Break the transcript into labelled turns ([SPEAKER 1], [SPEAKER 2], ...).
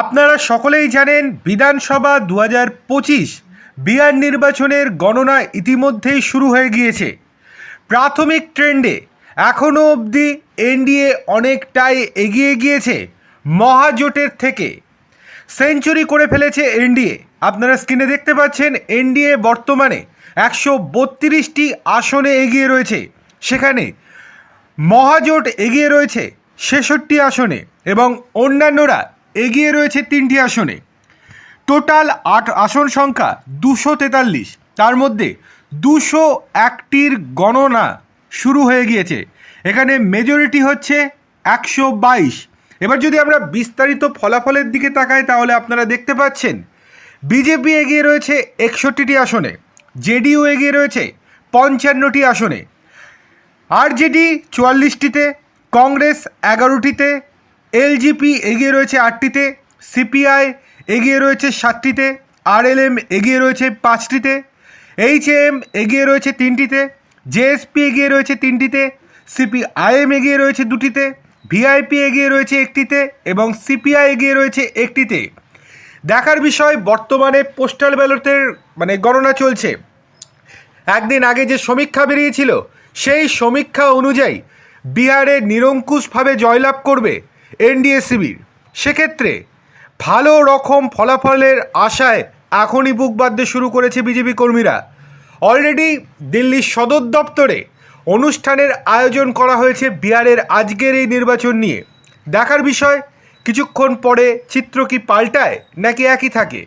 [SPEAKER 1] আপনারা সকলেই জানেন বিধানসভা দু হাজার পঁচিশ বিহার নির্বাচনের গণনা ইতিমধ্যেই শুরু হয়ে গিয়েছে। প্রাথমিক ট্রেন্ডে এখনও অবধি এনডিএ অনেকটাই এগিয়ে গিয়েছে মহাজোটের থেকে। সেঞ্চুরি করে ফেলেছে এনডিএ। আপনারা স্ক্রিনে দেখতে পাচ্ছেন, এনডিএ বর্তমানে একশো বত্রিশটি আসনে এগিয়ে রয়েছে। সেখানে মহাজোট এগিয়ে রয়েছে ছেষট্টি আসনে এবং অন্যান্যরা এগিয়ে রয়েছে তিনটি আসনে। টোটাল আট আসন সংখ্যা দুশো তেতাল্লিশ। তার মধ্যে দুশো একটির গণনা শুরু হয়ে গিয়েছে। এখানে মেজরিটি হচ্ছে একশো বাইশ। এবার যদি আমরা বিস্তারিত ফলাফলের দিকে তাকাই, তাহলে আপনারা দেখতে পাচ্ছেন, বিজেপি এগিয়ে রয়েছে একষট্টিটি আসনে, জেডিইউ এগিয়ে রয়েছে পঞ্চান্নটি আসনে। আরজেডি চুয়াল্লিশটিতে, কংগ্রেস এগারোটিতে এলজিপি এগিয়ে রয়েছে আটটিতে, সিপিআই এগিয়ে রয়েছে সাতটিতে, আরএলএম এগিয়ে রয়েছে পাঁচটিতে এইচএম এগিয়ে রয়েছে তিনটিতে, জেএসপি এগিয়ে রয়েছে তিনটিতে, সিপিআইএম এগিয়ে রয়েছে দুটিতে, ভিআইপি এগিয়ে রয়েছে একটিতে এবং সিপিআই এগিয়ে রয়েছে একটিতে। দেখার বিষয়, বর্তমানে পোস্টাল ব্যালটের মানে গণনা চলছে। একদিন আগে যে সমীক্ষা বেরিয়েছিল, সেই সমীক্ষা অনুযায়ী বিহারে নিরঙ্কুশভাবে জয়লাভ করবে এনডিএ শিবির। সেক্ষেত্রে ভালো রকম ফলাফলের আশায় এখনই বুক বাঁধতে শুরু করেছে বিজেপি কর্মীরা। অলরেডি দিল্লির সদর দপ্তরে অনুষ্ঠানের আয়োজন করা হয়েছে বিহারের আজকের এই নির্বাচন নিয়ে। দেখার বিষয়, কিছুক্ষণ পরে চিত্র কি পাল্টায় নাকি একই থাকে?